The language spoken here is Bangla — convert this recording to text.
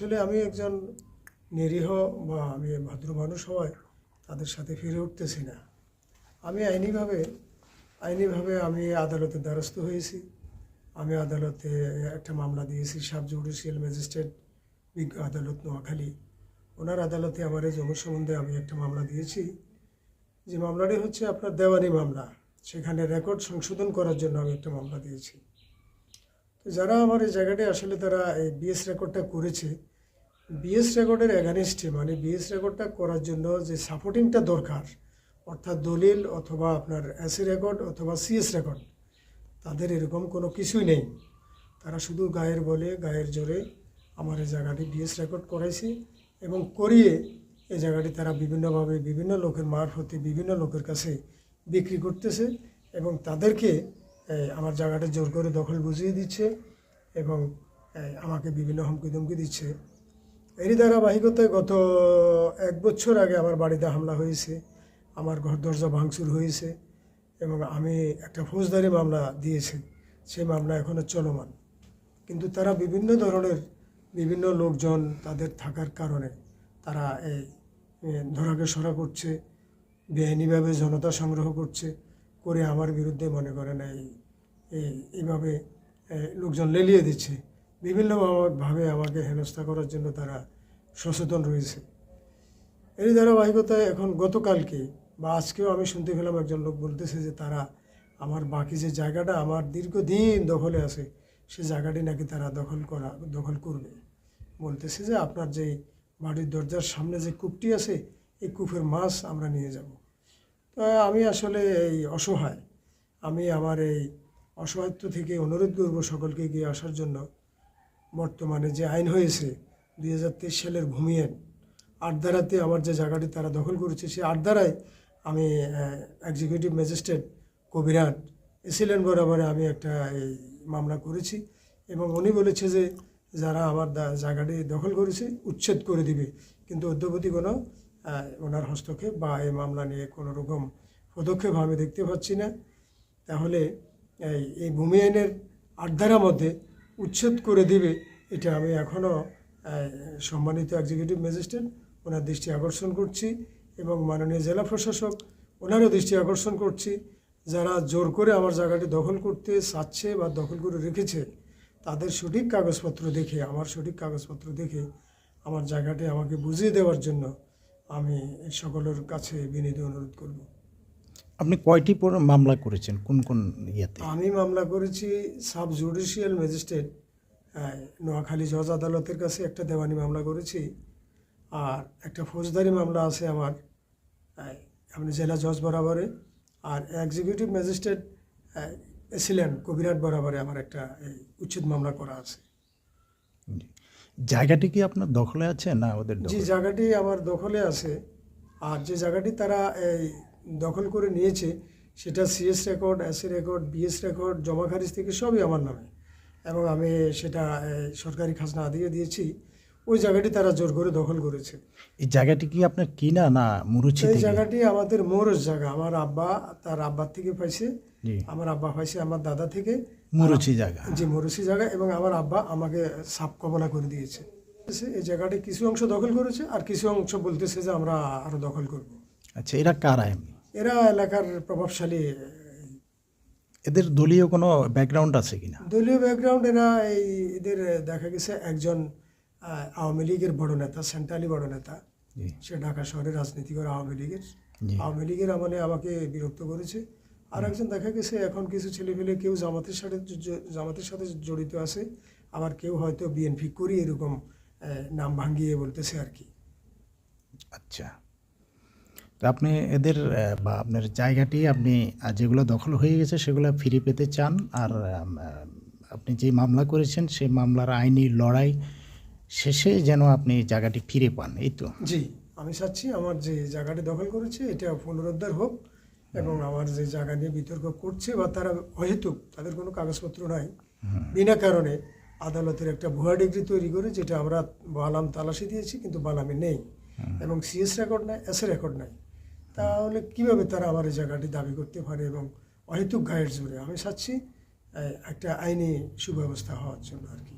আসলে আমি একজন নিরীহ বা আমি ভদ্র মানুষ হওয়ায় তাদের সাথে ফিরে উঠতেছি না। আমি আইনিভাবে আইনিভাবে আমি আদালতের দ্বারস্থ হয়েছি। আমি আদালতে একটা মামলা দিয়েছি সাব জুডিশিয়াল ম্যাজিস্ট্রেট বিজ্ঞ আদালত নোয়াখালী। ওনার আদালতে আমার এই জমি সম্বন্ধে আমি একটা মামলা দিয়েছি। যে মামলাটি হচ্ছে আপনার দেওয়ানি মামলা। সেখানে রেকর্ড সংশোধন করার জন্য আমি একটা মামলা দিয়েছি। যারা আমার এই জায়গাটি আসলে তারা এই বিএস রেকর্ডটা করেছে বিএস রেকর্ডের অ্যাগানিস্টে মানে বিএস রেকর্ডটা করার জন্য যে সাপোর্টিংটা দরকার, অর্থাৎ দলিল অথবা আপনার এসি রেকর্ড অথবা সিএস রেকর্ড তাদের এরকম কোনো কিছুই নেই। তারা শুধু গায়ের বলে, গায়ের জোরে আমার এই জায়গাটি বিএস রেকর্ড করাইছে এবং করিয়ে এই জায়গাটি তারা বিভিন্নভাবে বিভিন্ন লোকের মারফতে বিভিন্ন লোকের কাছে বিক্রি করতেছে এবং তাদেরকে আমার জায়গাটা জোর করে দখল বুঝিয়ে দিচ্ছে এবং আমাকে বিভিন্ন হুমকি ধমকি দিচ্ছে। এরই ধারাবাহিকতায় গত এক বছর আগে আমার বাড়িতে হামলা হয়েছে, আমার ঘর দরজা ভাঙচুর হয়েছে এবং আমি একটা ফৌজদারি মামলা দিয়েছি, সেই মামলা এখনও চলমান। কিন্তু তারা বিভিন্ন ধরনের বিভিন্ন লোকজন তাদের থাকার কারণে তারা এই ধরাকে সরা করছে, বেআইনিভাবে জনতা সংগ্রহ করছে। করে আমার বিরুদ্ধে মনে করেন এই এই- এইভাবে লোকজন লেলিয়ে দিচ্ছে। বিভিন্নভাবে আমাকে হেনস্থা করার জন্য তারা সচেতন রয়েছে। এই ধারাবাহিকতায় এখন গতকালকে বা আজকেও আমি শুনতে পেলাম একজন লোক বলতেছে যে তারা আমার বাকি যে জায়গাটা, আমার দীর্ঘদিন দখলে আছে, সে জায়গাটি নাকি তারা দখল করা, দখল করবে। বলতেছে যে আপনার যে বাড়ির দরজার সামনে যে কূপটি আছে, এই কূপের মাছ আমরা নিয়ে যাব। আমি আসলে এই অসহায়। আমি আমার এই অসহায়ত্ব থেকে অনুরোধ করব সকলকে এগিয়ে আসার জন্য। বর্তমানে যে আইন হয়েছে, দুই হাজার তেইশ সালের ভূমি আইন আটধারাতে আমার যে জায়গাটি তারা দখল করেছে, সেই আটধারায় আমি এক্সিকিউটিভ ম্যাজিস্ট্রেট কবিরাট এসিলেন বরাবরে আমি একটা এই মামলা করেছি এবং উনি বলেছে যে, যারা আমার জায়গাটি দখল করেছে, উচ্ছেদ করে দিবে। কিন্তু অদ্যবধি কোনো ওনার হস্তক্ষেপ বা এই মামলা নিয়ে কোনো রকম পদক্ষেপ আমি দেখতে পাচ্ছি না। তাহলে এই এই ভূমি আইনের আটধারার মধ্যে উচ্ছেদ করে দিবে এটা আমি এখনও সম্মানিত এক্সিকিউটিভ ম্যাজিস্ট্রেট ওনার দৃষ্টি আকর্ষণ করছি এবং মাননীয় জেলা প্রশাসক, ওনারও দৃষ্টি আকর্ষণ করছি। যারা জোর করে আমার জায়গাটি দখল করতে চাচ্ছে বা দখল করে রেখেছে, তাদের সঠিক কাগজপত্র দেখে, আমার সঠিক কাগজপত্র দেখে, আমার জায়গাটি আমাকে বুঝিয়ে দেওয়ার জন্য আমি সকলের কাছে বিনীত অনুরোধ করব। আপনি কয়টি মামলা করেছেন? কোন কোন ইয়েতে? আমি মামলা করেছি সাব জুডিশিয়াল ম্যাজিস্ট্রেট নোয়াখালী জজ আদালতের কাছে একটা দেওয়ানি মামলা করেছি আর একটা ফৌজদারি মামলা আছে আমার আপনি জেলা জজ বরাবরে আর এক্সিকিউটিভ ম্যাজিস্ট্রেট ছিলেন কবিরাট বরাবরে আমার একটা এই, উচ্ছেদ মামলা করা আছে। জায়গাটি কি আপনার দখলে আছে না ওদের যে জায়গাটি আমার দখলে আছে। আর যে জায়গাটি তারা এই দখল করে নিয়েছে সেটা CS record SA record BS record জমা খারিজ থেকে সবই আমার নামে। এবং আমি সেটা সরকারি খাজনা দিয়ে দিয়েছি। ওই জায়গাটি তারা জোর করে দখল করেছে। এই জায়গাটি কি আপনার কিনা না মুরুচি এই জায়গাটি আমাদের মৌরস জায়গা। আমার আব্বা তার আব্বার থেকে পাইছে। আমার আব্বা পাইছে আমার দাদা থেকে। মুরুচি জায়গা। যে মরুসি জায়গা এবং আমার আব্বা আমাকে সাপ কবলা করে দিয়েছে। এই জায়গাটি কিছু অংশ দখল করেছে আর কিছু অংশ বলতেছে যে আমরা আরও দখল করব। আচ্ছা এরা কারা এমনি? এরা এলাকার প্রভাবশালী। এদের দলীয় কোনো ব্যাকগ্রাউন্ড আছে কিনা? দলীয় ব্যাকগ্রাউন্ড এরা এই এদের দেখা গেছে একজন আওয়ামী লীগের বড় নেতা সেন্ট্রালি বড় নেতা। সে ঢাকা শহরে রাজনীতি করে আওয়ামী লীগের। আওয়ামী লীগের আমলে আমাকে বিরক্ত করেছে। আর একজন দেখা গেছে এখন কিছু ছেলেপেলে কেউ জামাতের সাথে জামাতের সাথে জড়িত আছে আবার কেউ হয়তো বিএনপি করি এরকম নাম ভাঙ্গিয়ে বলতেছে আর কি। আচ্ছা। তো আপনি এদের বা আপনার জায়গাটি আপনি যেগুলো দখল হয়ে গেছে সেগুলো ফিরে পেতে চান আর আপনি যে মামলা করেছেন সেই মামলার আইনি লড়াই শেষে যেন আপনি জায়গাটি ফিরে পান এই তো? জি আমি চাচ্ছি আমার যে জায়গাটি দখল করেছে এটা পুনরুদ্ধার হোক এবং আমার যে জায়গা নিয়ে বিতর্ক করছে বা তারা অহেতুক তাদের কোনো কাগজপত্র নাই। বিনা কারণে আদালতের একটা ভুয়া ডিগ্রি তৈরি করে যেটা আমরা বালাম তালাশি দিয়েছি কিন্তু বালামে নেই। এবং সিএস রেকর্ড নাই এস রেকর্ড নাই। তাহলে কীভাবে তারা আমার এই জায়গাটি দাবি করতে পারে এবং অহেতুক গায়ের জোরে? আমি চাচ্ছি একটা আইনি সুব্যবস্থা হওয়ার জন্য আর কি।